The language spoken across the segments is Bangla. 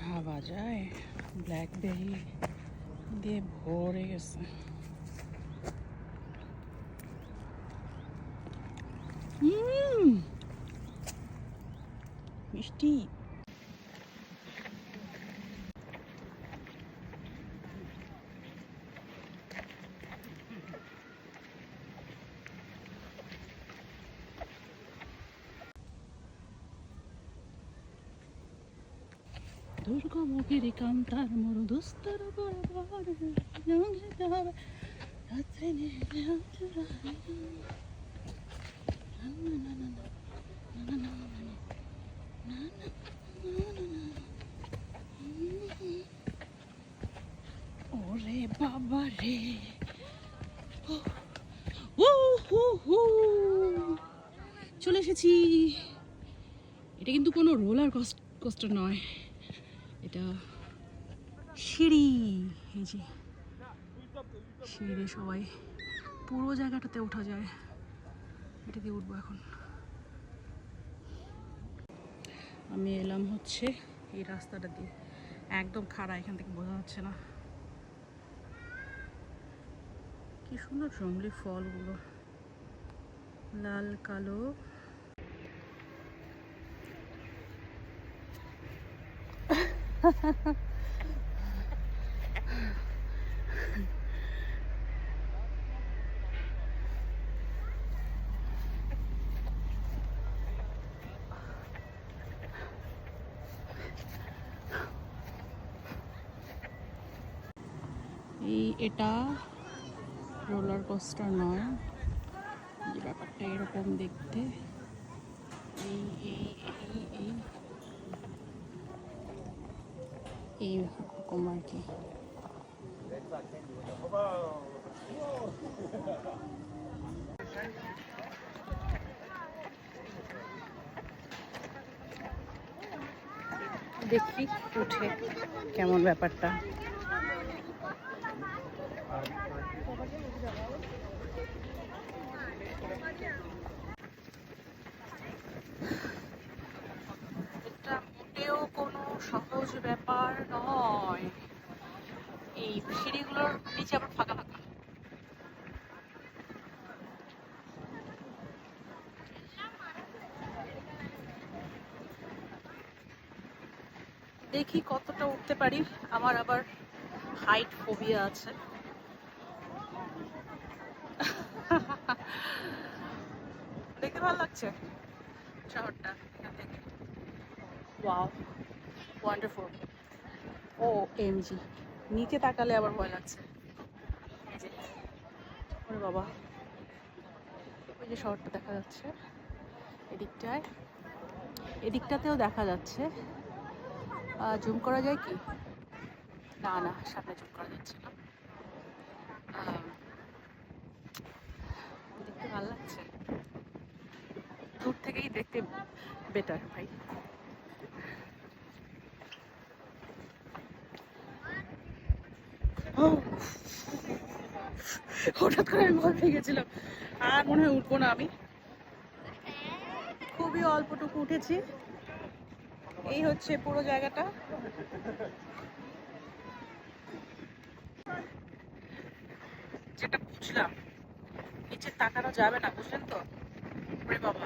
ভাবা যায় ব্ল্যাকবেরি দিয়ে ভরে গেছে উম, মিষ্টি দুর্গমুখীর কান্তার মোর দুস্তর বরাবর রঙিতে ওরে বাবা রে চলে এসেছি এটা কিন্তু কোনো রোলার কষ্ট নয় এটা সিঁড়ি, এই যে সিঁড়ি সবাই পুরো জায়গাটাতে ওঠা যায়। এটা দিয়ে উঠবো এখন। আমি এলাম হচ্ছে এই রাস্তাটা দিয়ে। একদম খাড়া, এখান থেকে বোঝা যাচ্ছে না। কি সুন্দর জঙ্গলি ফলগুলো। লাল, কালো। এই এটা রোলার কোস্টার নয়। ব্যাপারটা এরকম দেখতে। এই এই এই এই। এইরকম আর কি দেখি উঠে কেমন ব্যাপারটা। এটা মোটেও কোনো সহজ ব্যাপার নয়। এই সিঁড়িগুলোর নিচে আবার ফাঁকা ফাঁকা দেখি কতটা উঠতে পারি। আমার আবার হাইট ফোবিয়া আছে। দেখতে ভালো লাগছে? শহরটা থেকে। ওয়াও ওয়ান্ডারফুল ও এমজি নিচে তাকালে আবার ভয় লাগছে। ওরে বাবা। ওই যে শহরটা দেখা যাচ্ছে। এদিকটায়। এদিকটাতেও দেখা যাচ্ছে। জুম করা যায় কি? না না, সামনে জুম করা যাচ্ছে না। দেখতে ভালো লাগছে? দূর থেকেই দেখতে বেটার ভাই। হঠাৎ করে আমি ভয় পেয়ে গেছিলাম। আর মনে হয় উঠবো না আমি। খুবই অল্পটুকু উঠেছি। এই হচ্ছে পুরো জায়গাটা। যেটা বুঝলাম, নিচে তাকানো যাবে না, বুঝলেন তো? বাবা।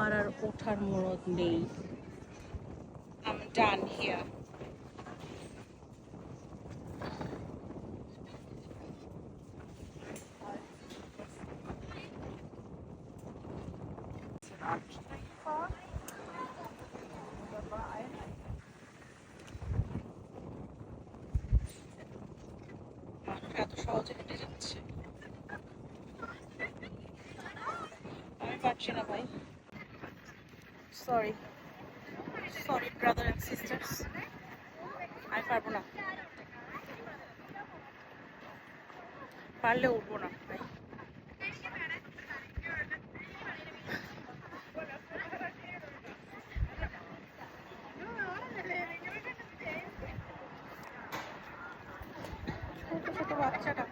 আমার আর ওঠার মনত নেই। এত সহজে কেটে যাচ্ছে। আমি পারছি না ভাই। Sorry sorry brother and sisters আমি পারব না। পারলে উঠবো না, ভাই। ছোট ছোট বাচ্চাটা।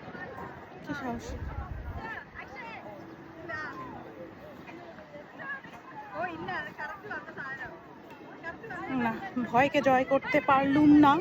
কি সাহসী। না ভয়কে জয় করতে পারলুম না।